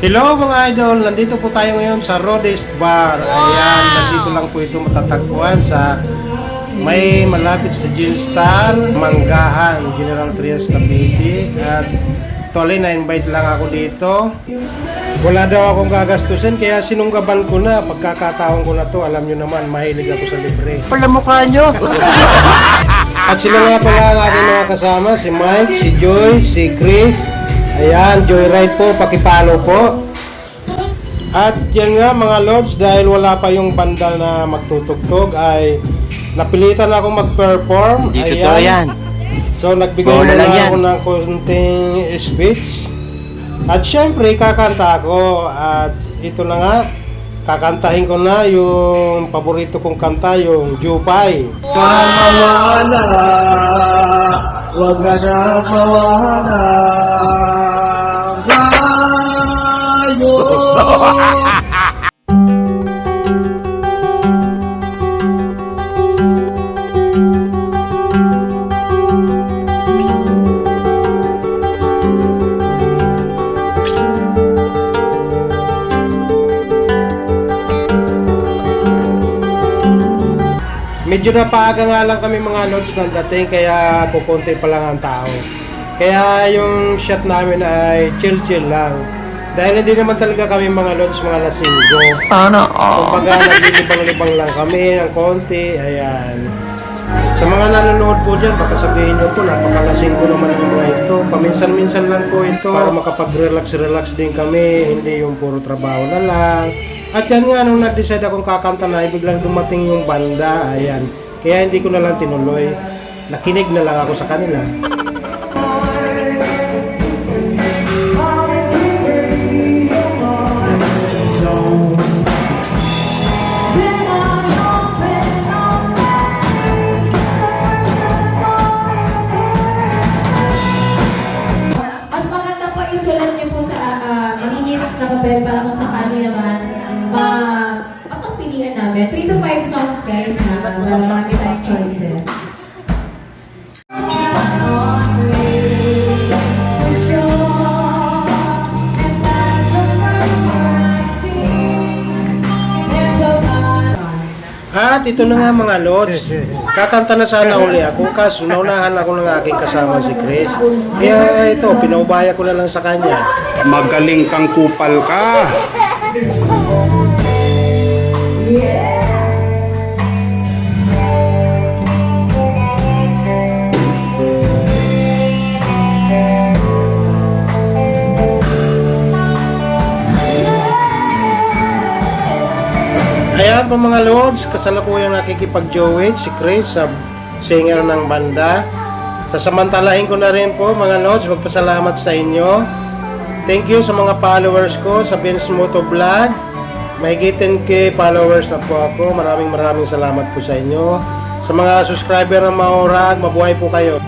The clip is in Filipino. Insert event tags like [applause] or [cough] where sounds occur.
Hello mga idol, nandito po tayo ngayon sa Rhodes Bar. Ayan, nandito lang po ito matatagpuan sa may malapit sa Gin Star, Manggahan, General Trias Cavite. At tuloy na-invite lang ako dito. Wala daw akong gagastusin kaya sinunggaban ko na. Pagkakataon ko na to, alam nyo naman, mahilig ako sa libre. Pala mukha nyo. At sila nga pala ang aking mga kasama, si Mike, si Joy, si Chris. Ayan, Joyride po, pakipalo po. At yan nga mga lords, dahil wala pa yung banda na magtutugtog ay napilitan ako mag-perform. Hindi totoo yan. So nagbigay Bola muna ako ng konting speech. At syempre, kakanta ako. At ito na nga, kakantahin ko na yung paborito kong kanta, yung Jupay. Mawala, wag na siya mawala. Medyo napaaga nga lang kami mga lods ng dating kaya kukunti pa lang ang tao. Kaya yung shot namin ay chill-chill lang. Dahil hindi naman talaga kami mga lods, mga lasinggo. Sana all. Kumbaga naglilibang-libang lang kami ng konti. Ayan. Sa mga nanonood po dyan, baka sabihin nyo po, napakalasing ko naman ng mga ito. Paminsan-minsan lang po ito. Para makapag-relax-relax din kami, hindi yung puro trabaho na lang. At yan nga, nung nag-decide akong kakanta na, biglang dumating yung banda. Ayan. Kaya hindi ko na lang tinuloy. Nakinig na lang ako sa kanila. Na papel para kung sakali naman ma mapagpilian namin. 3 to 5 songs guys ha, para marami tayong choices. At ito na nga mga lods. Kakanta na sana uli ako kaso naunahan ako ng aking kasama si Chris. Kaya ito, pinaubaya ko na lang sa kanya. Magaling kang kupal ka. [laughs] Ayan po mga lords, kasalukuyan nakikipag-joet si Chris sa singer ng banda. Sasamantalahin ko na rin po mga lords, magpasalamat sa inyo. Thank you sa mga followers ko sa Vince Moto Vlog. May 10k followers na po ako. Maraming maraming salamat po sa inyo. Sa mga subscriber ng Maurag, mabuhay po kayo.